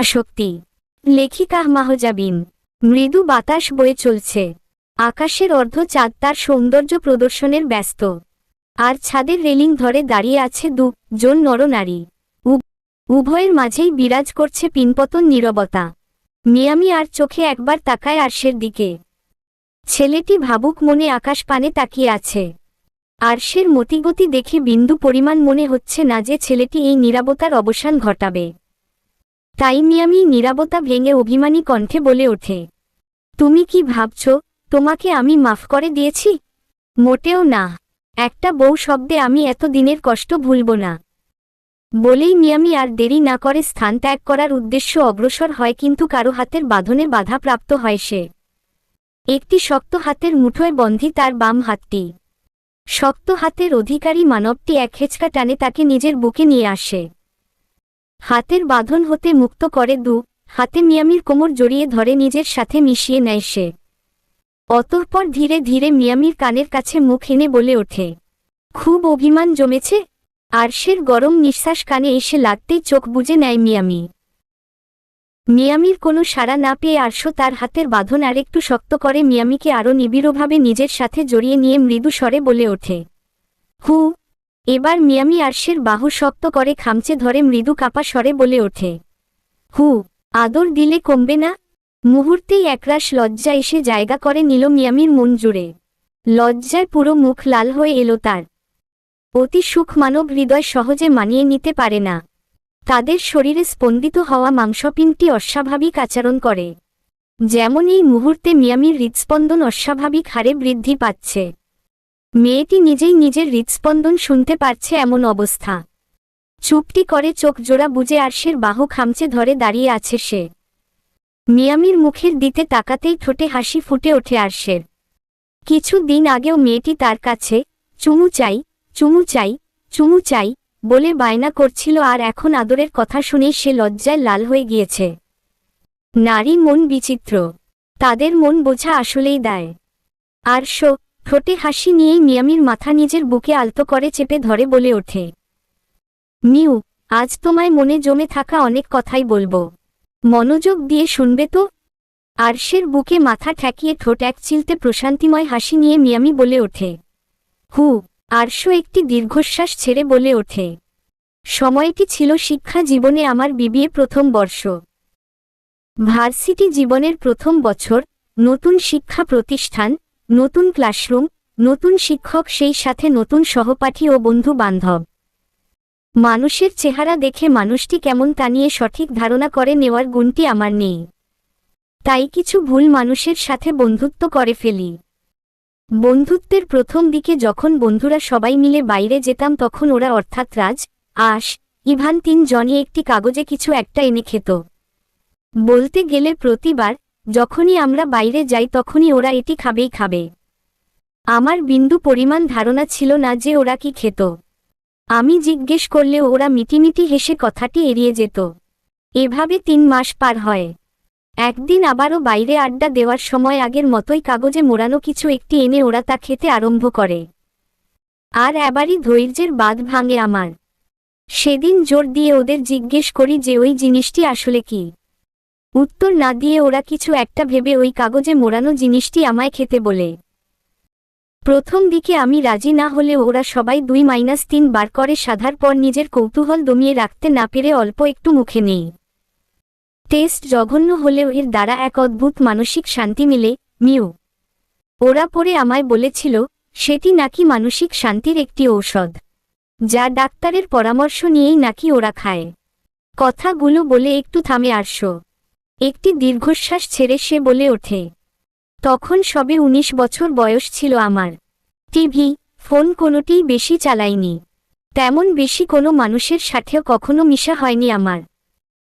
আসক্তি। লেখিকা মাহজাবিন, মৃদু বাতাস বয়ে চলছে। আকাশের অর্ধ চাঁদ তার সৌন্দর্য প্রদর্শনের ব্যস্ত। আর ছাদের রেলিং ধরে দাঁড়িয়ে আছে দু জন নরনারী। উভ- উভয়ের মাঝেই বিরাজ করছে পিনপতন নীরবতা। মিয়ামি আর চোখে একবার তাকায় আরশের দিকে। ছেলেটি ভাবুক মনে আকাশ পানে তাকিয়ে আছে। আরশের মতিগতি দেখে বিন্দু পরিমাণ মনে হচ্ছে না যে ছেলেটি এই নীরবতার অবসান ঘটাবে। তাই মিয়ামি নীরবতা ভেঙে অভিমানী কণ্ঠে বলে ওঠে, তুমি কি ভাবছ, তোমাকে আমি মাফ করে দিয়েছি? মোটেও না। একটা বউ শব্দে আমি এত দিনের কষ্ট ভুলব না বলেই মিয়ামি আর দেরি না করে স্থান ত্যাগ করার উদ্দেশ্য অগ্রসর হয় কিন্তু কারও হাতের বাঁধনে বাধাপ্রাপ্ত হয় সে। একটি শক্ত হাতের মুঠোয় বন্ধি তার বাম হাতটি। শক্ত হাতের অধিকারী মানবটি এক হেঁচকা টানে তাকে নিজের বুকে নিয়ে আসে। হাতের বাঁধন হতে মুক্ত করে দু, হাতে মিয়ামির কোমর জড়িয়ে ধরে নিজের সাথে মিশিয়ে নেয় সে। অতঃপর ধীরে ধীরে মিয়ামির কানের কাছে মুখ এনে বলে ওঠে, খুব অভিমান জমেছে? আর আরশের গরম নিঃশ্বাস কানে এসে লাগতেই চোখ বুজে নেয় মিয়ামি। মিয়ামির কোনো সাড়া না পেয়ে আরশো তার হাতের বাঁধন আরেকটু শক্ত করে মিয়ামিকে আরও নিবিড়ভাবে নিজের সাথে জড়িয়ে নিয়ে মৃদু স্বরে বলে ওঠে, হু এবার মিয়ামি আরশের বাহু শক্ত করে খামচে ধরে মৃদু কাপা স্বরে বলে ওঠে, হু, আদর দিলে কমবে না? মুহূর্তেই একরাশ লজ্জা এসে জায়গা করে নিল মিয়ামির মন জুড়ে। লজ্জায় পুরো মুখ লাল হয়ে এলো তার। অতি সুখ মানব হৃদয় সহজে মানিয়ে নিতে পারে না। তাদের শরীরে স্পন্দিত হওয়া মাংসপিণ্ডটি অস্বাভাবিক আচরণ করে। যেমন এই মুহূর্তে মিয়ামির হৃৎস্পন্দন অস্বাভাবিক হারে বৃদ্ধি পাচ্ছে। মেয়েটি নিজেই নিজের হৃৎস্পন্দন শুনতে পারছে এমন অবস্থা। চুপটি করে চোখ জোড়া বুঝে আরশের বাহু খামচে ধরে দাঁড়িয়ে আছে সে। মিয়ামির মুখের দিতে তাকাতেই ঠোঁটে হাসি ফুটে ওঠে আরশের। কিছু দিন আগেও মেয়েটি তার কাছে, চুমু চাই চুমু চাই চুমু চাই বলে বায়না করছিল আর এখন আদরের কথা শুনেই সে লজ্জায় লাল হয়ে গিয়েছে। নারী মন বিচিত্র। তাদের মন বোঝা আসলেই দেয়। আর শো ঠোঁটে হাসি নিয়েই মিয়ামির মাথা নিজের বুকে আলতো করে চেপে ধরে বলে ওঠে। মিউ, আজ তোমায় মনে জমে থাকা অনেক কথাই বলব। মনোযোগ দিয়ে শুনবে তো? আরশের বুকে মাথা ঠেকিয়ে ঠোঁট এক চিলতে প্রশান্তিময় হাসি নিয়ে মিয়ামি বলে ওঠে। হু, আরশো একটি দীর্ঘশ্বাস ছেড়ে বলে ওঠে। সময়টি ছিল শিক্ষা জীবনে আমার বিবিএ প্রথম বর্ষ। ভার্সিটি জীবনের প্রথম বছর, নতুন শিক্ষা প্রতিষ্ঠান নতুন ক্লাসরুম, নতুন শিক্ষক, সেই সাথে নতুন সহপাঠী ও বন্ধু বান্ধব। মানুষের চেহারা দেখে মানুষটি কেমন তা নিয়ে সঠিক ধারণা করে নেওয়ার গুণটি আমার নেই। তাই কিছু ভুল মানুষের সাথে বন্ধুত্ব করে ফেলি। বন্ধুত্বের প্রথম দিকে যখন বন্ধুরা সবাই মিলে বাইরে যেতাম তখন ওরা অর্থাৎ রাজ, আশ, ইভান তিন জনই একটি কাগজে কিছু একটা এনে খেত। বলতে গেলে প্রতিবার যখনই আমরা বাইরে যাই তখনই ওরা এটি খাবেই খাবে। আমার বিন্দু পরিমাণ ধারণা ছিল না যে ওরা কি খেত। আমি জিজ্ঞেস করলেও ওরা মিটিমিটি হেসে কথাটি এড়িয়ে যেত। এভাবে তিন মাস পার হয়। একদিন আবারও বাইরে আড্ডা দেওয়ার সময় আগের মতোই কাগজে মোড়ানো কিছু একটি এনে ওরা তা খেতে আরম্ভ করে। আর এবারই ধৈর্যের বাঁধ ভাঙে আমার। সেদিন জোর দিয়ে ওদের জিজ্ঞেস করি যে ওই জিনিসটি আসলে কি। উত্তর না দিয়ে ওরা কিছু একটা ভেবে ওই কাগজে মোড়ানো জিনিসটি আমায় খেতে বলে। প্রথম দিকে আমি রাজি না হলে ওরা সবাই দুই মাইনাস তিন বার করে সাধার পর নিজের কৌতূহল দমিয়ে রাখতে না পেরে অল্প একটু মুখে নেই। টেস্ট জঘন্য হলেও এর দ্বারা এক অদ্ভুত মানসিক শান্তি মিলে, মিউ। ওরা পরে আমায় বলেছিল, সেটি নাকি মানসিক শান্তির একটি ঔষধ, যা ডাক্তারের পরামর্শ নিয়েই নাকি ওরা খায়। কথাগুলো বলে একটু থামে আরশো একটি দীর্ঘশ্বাস ছেড়ে সে বলে ওঠে, তখন সবে ১৯ বছর বয়স ছিল আমার। টিভি, ফোন কোনোটিই বেশি চালাইনি। তেমন বেশি কোনো মানুষের সাথেও কখনো মিশা হয়নি আমার।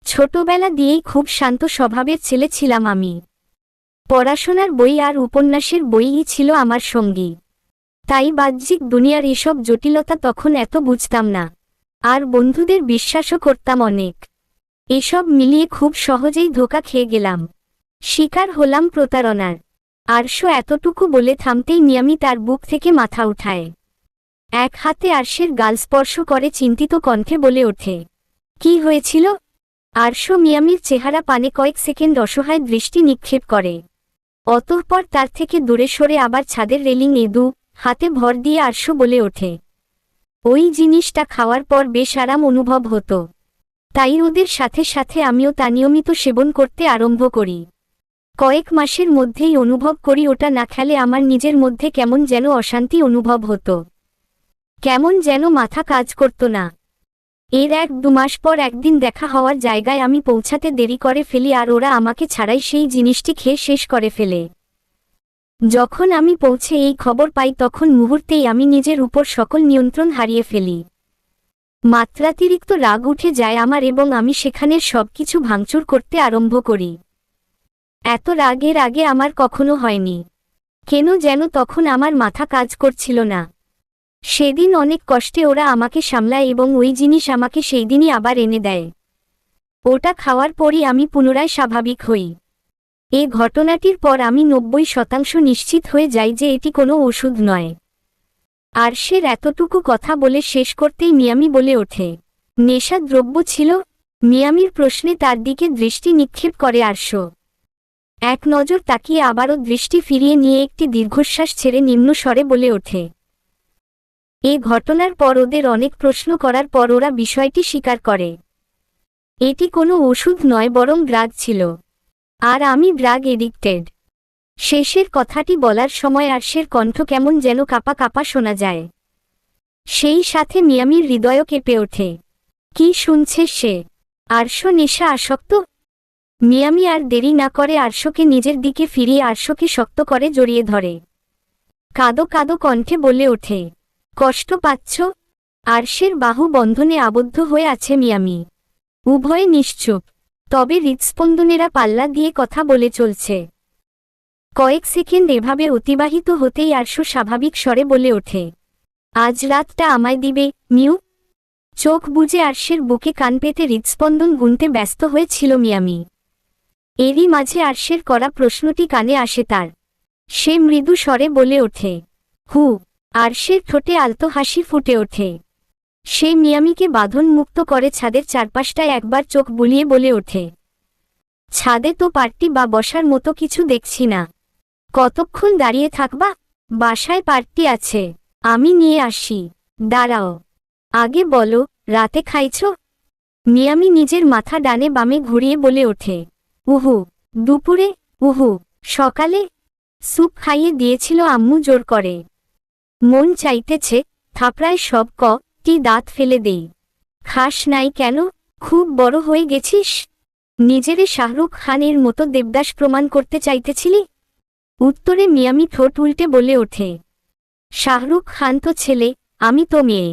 ছোটবেলা দিয়েই খুব শান্ত স্বভাবের ছেলে ছিলাম আমি। পড়াশোনার বই আর উপন্যাসের বইই ছিল আমার সঙ্গী। তাই বাহ্যিক দুনিয়ার এসব জটিলতা তখন এত বুঝতাম না। আর বন্ধুদের বিশ্বাসও করতাম অনেক। এসব মিলিয়ে খুব সহজেই ধোকা খেয়ে গেলাম। শিকার হলাম প্রতারণার। আরশো এতটুকু বলে থামতেই মিয়ামি তার বুক থেকে মাথা উঠায়। এক হাতে আরশের গাল স্পর্শ করে চিন্তিত কণ্ঠে বলে ওঠে, কি হয়েছিল? আরশো মিয়ামির চেহারা পানে কয়েক সেকেন্ড অসহায় দৃষ্টি নিক্ষেপ করে। অতঃপর তার থেকে দূরে সরে আবার ছাদের রেলিং এদু হাতে ভর দিয়ে আরশো বলে ওঠে, ওই জিনিসটা খাওয়ার পর বেশ আরাম অনুভব হতো। তাই ওদের সাথে সাথে আমিও তা নিয়মিত সেবন করতে আরম্ভ করি। কয়েক মাসের মধ্যেই অনুভব করি ওটা না খেলে আমার নিজের মধ্যে কেমন যেন অশান্তি অনুভব হতো। কেমন যেন মাথা কাজ করত না। এর এক দু মাস পর একদিন দেখা হওয়ার জায়গায় আমি পৌঁছাতে দেরি করে ফেলি আর ওরা আমাকে ছাড়াই সেই জিনিসটি খেয়ে শেষ করে ফেলে। যখন আমি পৌঁছে এই খবর পাই তখন মুহূর্তেই আমি নিজের উপর সকল নিয়ন্ত্রণ হারিয়ে ফেলি। মাত্রাতিরিক্ত রাগ উঠে যায় আমার এবং আমি সেখানের সবকিছু ভাঙচুর করতে আরম্ভ করি। এত রাগের আগে আমার কখনো হয়নি। কেন যেন তখন আমার মাথা কাজ করছিল না। সেদিন অনেক কষ্টে ওরা আমাকে সামলায় এবং ওই জিনিস আমাকে সেই দিনই আবার এনে দেয়। ওটা খাওয়ার পরই আমি পুনরায় স্বাভাবিক হই। এ ঘটনাটির পর আমি নব্বই শতাংশ নিশ্চিত হয়ে যাই যে এটি কোনো ওষুধ নয়। আর সের এতটুকু কথা বলে শেষ করতেই মিয়ামি বলে ওঠে। নেশা দ্রব্য ছিল? মিয়ামির প্রশ্নে তার দিকে দৃষ্টি নিক্ষেপ করে আরশ। এক নজর তাকিয়ে আবারও দৃষ্টি ফিরিয়ে নিয়ে একটি দীর্ঘশ্বাস ছেড়ে নিম্ন স্বরে বলে ওঠে। এ ঘটনার পর ওদের অনেক প্রশ্ন করার পর ওরা বিষয়টি স্বীকার করে। এটি কোনো ওষুধ নয় বরং ড্রাগ ছিল। আর আমি ড্রাগ এডিক্টেড। শেষের কথাটি বলার সময় আরশের কণ্ঠ কেমন যেন কাপা কাপা শোনা যায়। সেই সাথে মিয়ামির হৃদয় কেঁপে ওঠে। কি শুনছে সে? আরশ নেশা আসক্ত। মিয়ামি আর দেরি না করে আরশকে নিজের দিকে ফিরিয়ে আরশকে শক্ত করে জড়িয়ে ধরে। কাদো কাদো কণ্ঠে বলে ওঠে, কষ্ট পাচ্ছ? আরশের বাহু বন্ধনে আবদ্ধ হয়ে আছে মিয়ামি। উভয়ে নিশ্চুপ। তবে হৃৎস্পন্দনেরা পাল্লা দিয়ে কথা বলে চলছে। কয়েক সেকেন্ড এভাবে অতিবাহিত হতেই আরশ স্বাভাবিক স্বরে বলে ওঠে, আজ রাতটা আমায় দিবে, মিউ? চোখ বুজে আরশের বুকে কান পেতে হৃদস্পন্দন গুনতে ব্যস্ত হয়েছিল মিয়ামি। এরই মাঝে আরশের করা প্রশ্নটি কানে আসে তার। সে মৃদু স্বরে বলে ওঠে, হু। আরশের ঠোঁটে আলতো হাসি ফুটে ওঠে। সে মিয়ামিকে বাঁধন মুক্ত করে ছাদের চারপাশটায় একবার চোখ বুলিয়ে বলে ওঠে, ছাদে তো পার্টি বা বসার মতো কিছু দেখছি না। কতক্ষণ দাঁড়িয়ে থাকবা? বাসায় পার্টি আছে। আমি নিয়ে আসি। দাঁড়াও। আগে বলো, রাতে খাইছ? মিয়ামি নিজের মাথা ডানে বামে ঘুরিয়ে বলে ওঠে। উহু, দুপুরে? উহু, সকালে? স্যুপ খাইয়ে দিয়েছিল আম্মু জোর করে। মন চাইতেছে, থাপড়ায় সব ক, টি দাঁত ফেলে দেই। খাস নাই কেন? খুব বড় হয়ে গেছিস? নিজেরে শাহরুখ খানের মতো দেবদাস প্রমাণ করতে চাইতেছিলি? উত্তরে মিয়ামি ঠোঁট উল্টে বলে ওঠে, শাহরুখ খান তো ছেলে, আমি তো মেয়ে।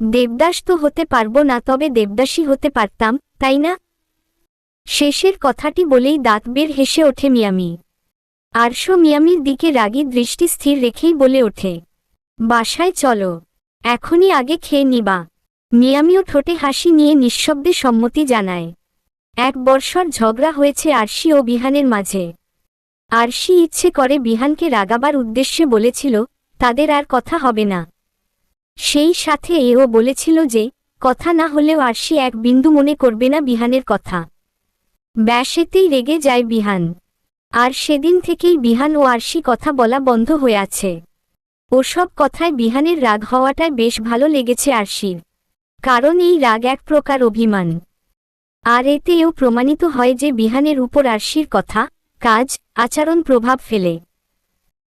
দেবদাস তো হতে পারব না, তবে দেবদাসী হতে পারতাম, তাই না? শেষের কথাটি বলেই দাঁত বের হেসে ওঠে মিয়ামি। আরশো মিয়ামির দিকে রাগী দৃষ্টি স্থির রেখেই বলে ওঠে, বাসায় চলো, এখনই আগে খেয়ে নিবা। মিয়ামিও ঠোঁটে হাসি নিয়ে নিঃশব্দে সম্মতি জানায়। এক বর্ষর ঝগড়া হয়েছে আরশি ও বিহানের মাঝে। আরশি ইচ্ছে করে বিহানকে রাগাবার উদ্দেশ্যে বলেছিল, তাদের আর কথা হবে না। সেই সাথে এও বলেছিল যে, কথা না হলেও আরশি এক বিন্দু মনে করবে না বিহানের কথা। ব্যাসেতেই রেগে যায় বিহান। আর সেদিন থেকেই বিহান ও আরশি কথা বলা বন্ধ হয়ে আছে। ওসব কথায় বিহানের রাগ হওয়াটাই বেশ ভালো লেগেছে আরশির কারণ এই রাগ এক প্রকার অভিমান। আর এতেও প্রমাণিত হয় যে বিহানের উপর আরশির কথা কাজ, আচরণ প্রভাব ফেলে।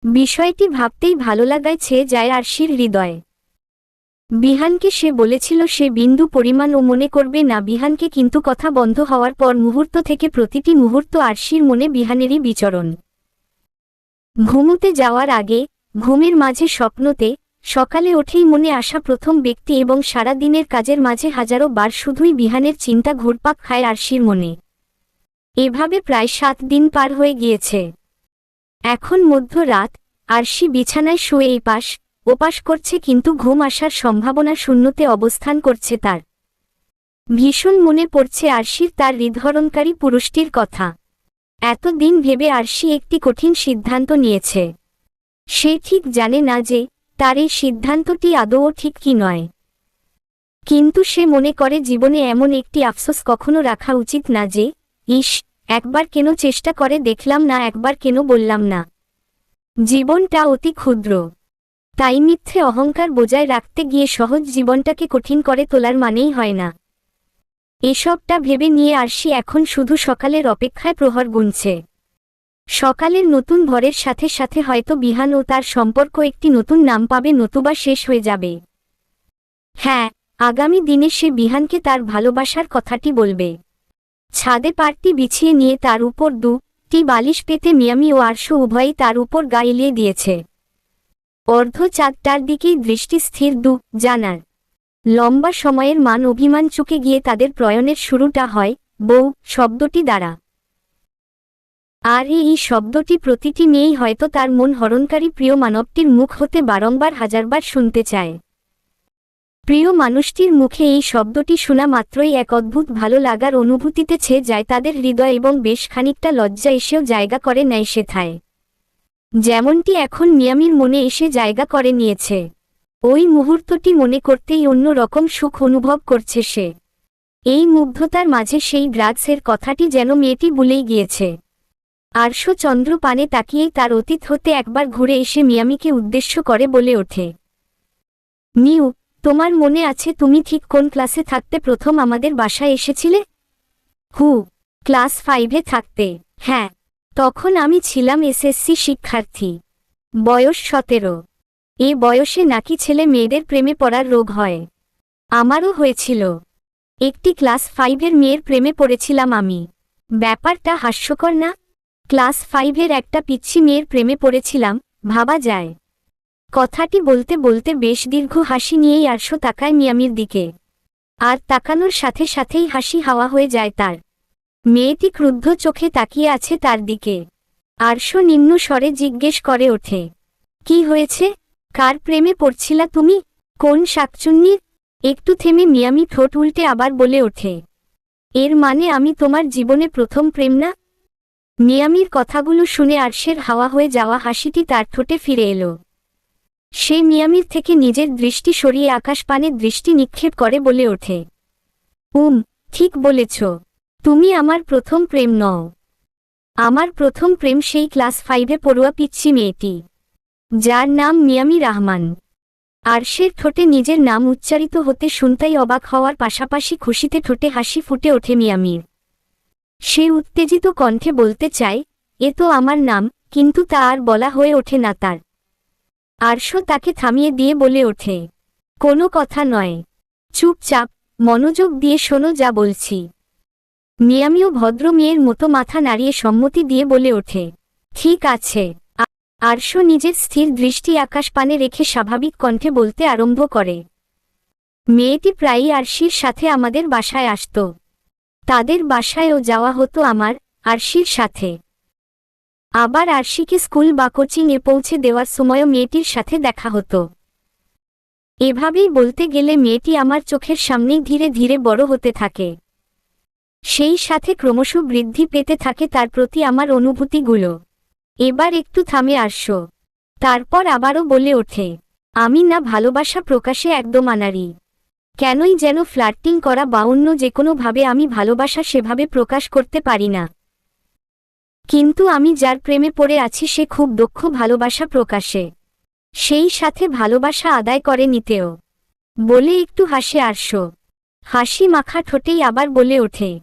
বিষয়টি ভাবতেই ভালো লাগায় ছেয়ে যায় আরশির হৃদয়। বিহানকে সে বলেছিল, সে বিন্দু পরিমাণ ও মনে করবে না। বিহানকে কিন্তু কথা বন্ধ হওয়ার পর মুহূর্ত থেকে প্রতিটি মুহূর্ত আরশির মনে বিহানেরই বিচরণ। ঘুমুতে যাওয়ার আগে, ঘুমের মাঝে স্বপ্নতে, সকালে ওঠেই মনে আসা প্রথম ব্যক্তি এবং সারা দিনের কাজের মাঝে হাজারো বার শুধুই বিহানের চিন্তা ঘুরপাক খায় আরশির মনে। এভাবে প্রায় সাত দিন পার হয়ে গিয়েছে। এখন মধ্যরাত, আরশি বিছানায় শুয়ে এই পাশ, ওপাশ করছে কিন্তু ঘুম আসার সম্ভাবনা শূন্যতে অবস্থান করছে তার। ভীষণ মনে পড়ছে আরশির তার হৃদহরণকারী পুরুষটির কথা। এতদিন ভেবে আরশি একটি কঠিন সিদ্ধান্ত নিয়েছে। সে ঠিক জানে না যে, তার এই সিদ্ধান্তটি আদৌ ঠিক কি নয়। কিন্তু সে মনে করে জীবনে এমন একটি আফসোস কখনো রাখা উচিত না যে, ইস একবার কেন চেষ্টা করে দেখলাম না, একবার কেন বললাম না। জীবনটা অতি ক্ষুদ্র। তাই মিথ্যে অহংকার বজায় রাখতে গিয়ে সহজ জীবনটাকে কঠিন করে তোলার মানেই হয় না। এসবটা ভেবে নিয়ে আরশি এখন শুধু সকালের অপেক্ষায় প্রহর গুনছে। সকালের নতুন ভরের সাথে সাথে হয়তো বিহান ও তার সম্পর্ক একটি নতুন নাম পাবে, নতুবা শেষ হয়ে যাবে। হ্যাঁ আগামী দিনে সে বিহানকে তার ভালোবাসার কথাটি বলবে। ছাদে পারটি বিছিয়ে নিয়ে তার উপর দু টি বালিশ পেতে মিয়ামি ও আরশো উভয়ই তার উপর গা এলিয়ে দিয়েছে। অর্ধ চাঁদটার দিকেই দৃষ্টি স্থির দু জানার। লম্বা সময়ের মান অভিমান চুকে গিয়ে তাদের প্রয়ণের শুরুটা হয় বউ শব্দটি দ্বারা। আর এই শব্দটি প্রতিটি মেয়েই হয়তো তার মন হরণকারী প্রিয় মানবটির মুখ হতে বারংবার হাজারবার শুনতে চায়। প্রিয় মানুষটির মুখে এই শব্দটি শোনা মাত্রই এক অদ্ভুত ভালো লাগার অনুভূতিতে ছেয়ে যায় তাদের হৃদয় এবং বেশ খানিকটা লজ্জা এসেও জায়গা করে নেয় সেথায়। যেমনটি এখন মিয়ামির মনে এসে জায়গা করে নিয়েছে। ওই মুহূর্তটি মনে করতেই অন্য রকম সুখ অনুভব করছে সে। এই মুগ্ধতার মাঝে সেই ড্রাগসের কথাটি যেন মেয়েটি ভুলেই গিয়েছে। আরশ চন্দ্র পানে তাকিয়েই তার অতীত হতে একবার ঘুরে এসে মিয়ামিকে উদ্দেশ্য করে বলে ওঠে। মিউ তোমার মনে আছে তুমি ঠিক কোন ক্লাসে থাকতে প্রথম আমাদের বাসায় এসেছিলে? হু, ক্লাস ফাইভে থাকতে হ্যাঁ। তখন আমি ছিলাম এসএসসি শিক্ষার্থী। বয়স সতেরো। এ বয়সে নাকি ছেলে মেয়েদের প্রেমে পড়ার রোগ হয়। আমারও হয়েছিল। একটি ক্লাস ফাইভের মেয়ের প্রেমে পড়েছিলাম আমি। ব্যাপারটা হাস্যকর না? ক্লাস ফাইভের একটা পিচ্ছি মেয়ের প্রেমে পড়েছিলাম, ভাবা যায়। কথাটি বলতে বলতে বেশ দীর্ঘ হাসি নিয়েই আরশো তাকায় মিয়ামির দিকে। আর তাকানোর সাথে সাথেই হাসি হাওয়া হয়ে যায় তার। মেয়েটি ক্রুদ্ধ চোখে তাকিয়ে আছে তার দিকে। আরশো নিম্ন স্বরে জিজ্ঞেস করে ওঠে, কি হয়েছে? কার প্রেমে পড়ছিলা তুমি? কোন শাকচুন্নির? একটু থেমে মিয়ামি ঠোঁট উল্টে আবার বলে ওঠে, এর মানে আমি তোমার জীবনে প্রথম প্রেম না? মিয়ামির কথাগুলো শুনে আরশের হাওয়া হয়ে যাওয়া হাসিটি তার ঠোঁটে ফিরে এলো। সে মিয়ামির থেকে নিজের দৃষ্টি সরিয়ে আকাশপানে দৃষ্টি নিক্ষেপ করে বলে ওঠে। উম, ঠিক বলেছ। তুমি আমার প্রথম প্রেম নও। আমার প্রথম প্রেম সেই ক্লাস ফাইভে পড়ুয়া পিচ্ছি মেয়েটি, যার নাম মিয়ামি রহমান। আরশের ঠোঁটে নিজের নাম উচ্চারিত হতে শুনতাই অবাক হওয়ার পাশাপাশি খুশিতে ঠোঁটে হাসি ফুটে ওঠে মিয়ামির সে উত্তেজিত কণ্ঠে বলতে চায়, এ তো আমার নাম, কিন্তু তা আর বলা হয়ে ওঠে না তার। আরশ তাকে থামিয়ে দিয়ে বলে ওঠে, কোনো কথা নয়। চুপচাপ মনোযোগ দিয়ে শোনো যা বলছি। মিয়ামিও ভদ্র মেয়ের মতো মাথা নাড়িয়ে সম্মতি দিয়ে বলে ওঠে, ঠিক আছে। আরশ নিজের স্থির দৃষ্টি আকাশ পানে রেখে স্বাভাবিক কণ্ঠে বলতে আরম্ভ করে, মেয়েটি প্রায়ই আরশির সাথে আমাদের বাসায় আসত। তাদের বাসায়ও যাওয়া হতো আমার আরশির সাথে। আবার আরশিকে স্কুল বা কোচিংয়ে পৌঁছে দেওয়ার সময়ও মেয়েটির সাথে দেখা হতো। এভাবেই বলতে গেলে মেয়েটি আমার চোখের সামনেই ধীরে ধীরে বড় হতে থাকে। সেই সাথে ক্রমশ বৃদ্ধি পেতে থাকে তার প্রতি আমার অনুভূতিগুলো। এবার একটু থামে আসস তারপর আবারও বলে ওঠে, আমি না ভালোবাসা প্রকাশে একদম আনারি। কেনই যেন ফ্লার্টিং করা বা অন্য যে কোনোভাবে আমি ভালোবাসা সেভাবে প্রকাশ করতে পারি না। কিন্তু আমি যার প্রেমে পড়ে আছি সে খুব দক্ষ ভালোবাসা প্রকাশে। সেই সাথে ভালোবাসা আদায় করে নিতেও। বলে একটু হাসে আরশ। হাসি মাখা ঠোঁটেই আবার বলে ওঠে।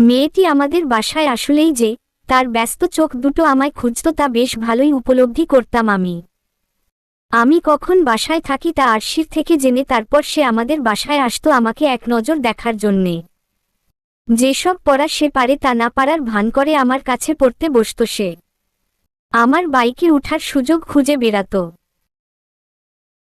মেয়েটি আমাদের বাসায় আসলেই যে, তার ব্যস্ত চোখ দুটো আমায় খুঁজত তা বেশ ভালোই উপলব্ধি করতাম আমি। আমি কখন বাসায় থাকি তা আরশির থেকে জেনে তারপর সে আমাদের বাসায় আসতো আমাকে এক নজর দেখার জন্যে। যেসব পড়া সে পারে তা না পারার ভান করে আমার কাছে পড়তে বসত সে। আমার বাইকে উঠার সুযোগ খুঁজে বেড়াত।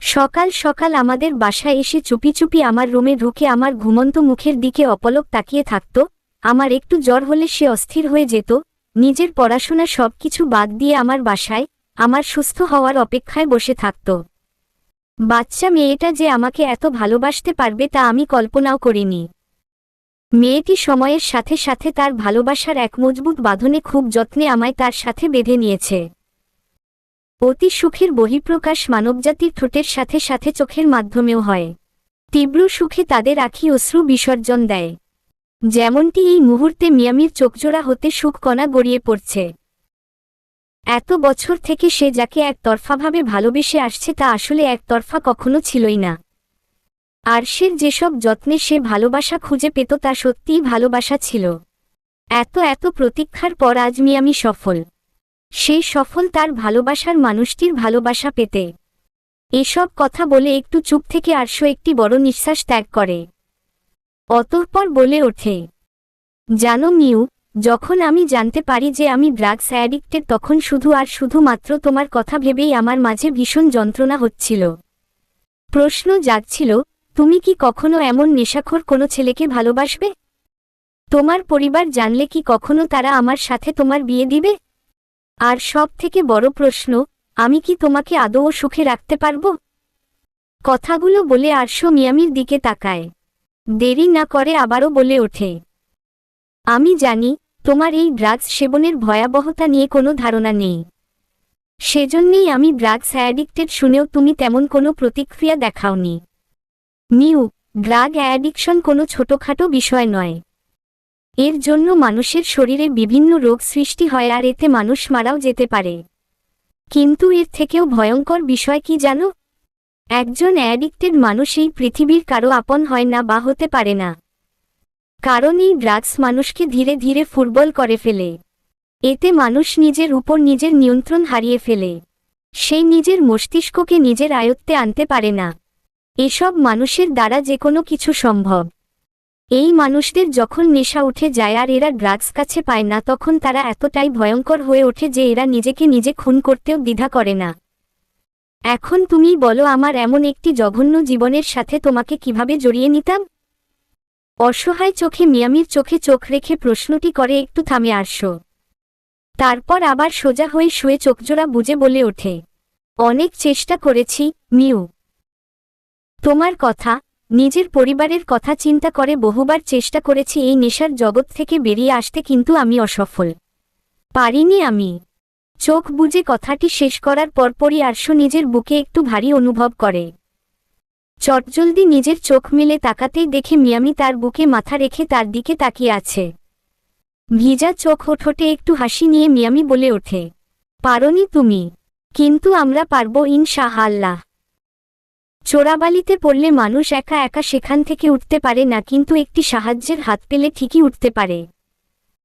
সকাল সকাল আমাদের বাসায় এসে চুপি চুপি আমার রুমে ঢুকে আমার ঘুমন্ত মুখের দিকে অপলক তাকিয়ে থাকত। আমার একটু জ্বর হলে সে অস্থির হয়ে যেত। নিজের পড়াশোনা সবকিছু বাদ দিয়ে আমার বাসায় আমার সুস্থ হওয়ার অপেক্ষায় বসে থাকত। বাচ্চা মেয়েটা যে আমাকে এত ভালোবাসতে পারবে তা আমি কল্পনাও করিনি। মেয়েটি সময়ের সাথে সাথে তার ভালোবাসার এক মজবুত বাঁধনে খুব যত্নে আমায় তার সাথে বেঁধে নিয়েছে। অতি সুখের বহিঃপ্রকাশ মানবজাতির ঠোঁটের সাথে সাথে চোখের মাধ্যমেও হয়। তীব্র সুখে তাদের আখি অশ্রু বিসর্জন দেয়। যেমনটি এই মুহূর্তে মিয়ামির চোখজোড়া হতে সুখকণা গড়িয়ে পড়ছে। এত বছর থেকে সে যাকে একতরফাভাবে ভালোবেসে আসছে তা আসলে একতরফা কখনো ছিলই না। আরশের যেসব যত্নে সে ভালোবাসা খুঁজে পেত তা সত্যিই ভালোবাসা ছিল। এত এত প্রতীক্ষার পর আজ মিয়ামি সফল। সেই সফল তার ভালোবাসার মানুষটির ভালোবাসা পেতে। এসব কথা বলে একটু চুপ থেকে আরশো একটি বড় নিঃশ্বাস ত্যাগ করে। অতঃপর বলে ওঠে, জানো মিউ, যখন আমি জানতে পারি যে আমি ড্রাগস অ্যাডিক্টেড তখন শুধু আর শুধুমাত্র তোমার কথা ভেবেই আমার মাঝে ভীষণ যন্ত্রণা হচ্ছিল। প্রশ্ন জাগছিল তুমি কি কখনো এমন নেশাখোর কোনো ছেলেকে ভালোবাসবে? তোমার পরিবার জানলে কি কখনো তারা আমার সাথে তোমার বিয়ে দিবে? আর সব থেকে বড় প্রশ্ন, আমি কি তোমাকে আদৌ সুখে রাখতে পারব? কথাগুলো বলে আরশো মিয়ামির দিকে তাকায়। দেরি না করে আবারও বলে ওঠে। আমি জানি, তোমার এই ড্রাগস সেবনের ভয়াবহতা নিয়ে কোনো ধারণা নেই। সেজন্যেই আমি ড্রাগস অ্যাডিক্টেড শুনেও তুমি তেমন কোনো প্রতিক্রিয়া দেখাওনি। নিউ, ড্রাগ অ্যাডিকশন কোনো ছোটখাটো বিষয় নয়। এর জন্য মানুষের শরীরে বিভিন্ন রোগ সৃষ্টি হয় আর এতে মানুষ মারাও যেতে পারে। কিন্তু এর থেকেও ভয়ঙ্কর বিষয় কি জানো? একজন অ্যাডিক্টেড মানুষ এই পৃথিবীর কারও আপন হয় না বা হতে পারে না। কারণ এই ড্রাগস মানুষকে ধীরে ধীরে ফুটবল করে ফেলে। এতে মানুষ নিজের উপর নিজের নিয়ন্ত্রণ হারিয়ে ফেলে। সেই নিজের মস্তিষ্ককে নিজের আয়ত্তে আনতে পারে না। এসব মানুষের দ্বারা যে কোনো কিছু সম্ভব। এই মানুষদের যখন নেশা উঠে যায় আর এরা ড্রাগস কাছে পায় না, তখন তারা এতটাই ভয়ঙ্কর হয়ে ওঠে যে এরা নিজেকে নিজে খুন করতেও দ্বিধা করে না। এখন তুমি বলো, আমার এমন একটি জঘন্য জীবনের সাথে তোমাকে কীভাবে জড়িয়ে নিতাম? অসহায় চোখে মিয়ামির চোখে চোখ রেখে প্রশ্নটি করে, একটু থামে আসো। তারপর আবার সোজা হয়ে শুয়ে চোখজোড়া বুঝে বলে ওঠে, অনেক চেষ্টা করেছি, মিউ। তোমার কথা, নিজের পরিবারের কথা চিন্তা করে বহুবার চেষ্টা করেছি এই নেশার জগৎ থেকে বেরিয়ে আসতে কিন্তু আমি অসফল। পারিনি আমি। চোখ বুঝে কথাটি শেষ করার পরপরই আরশ নিজের বুকে একটু ভারী অনুভব করে। চটজলদি নিজের চোখ মেলে তাকাতেই দেখে মিয়ামি তার বুকে মাথা রেখে তার দিকে তাকিয়ে আছে। ভিজা চোখ ওঠোটে একটু হাসি নিয়ে মিয়ামি বলে ওঠে, পারনি তুমি, কিন্তু আমরা পারব ইনশাহ আল্লাহ চোরাবালিতে পড়লে মানুষ একা একা সেখান থেকে উঠতে পারে না, কিন্তু একটি সাহায্যের হাত পেলে ঠিকই উঠতে পারে।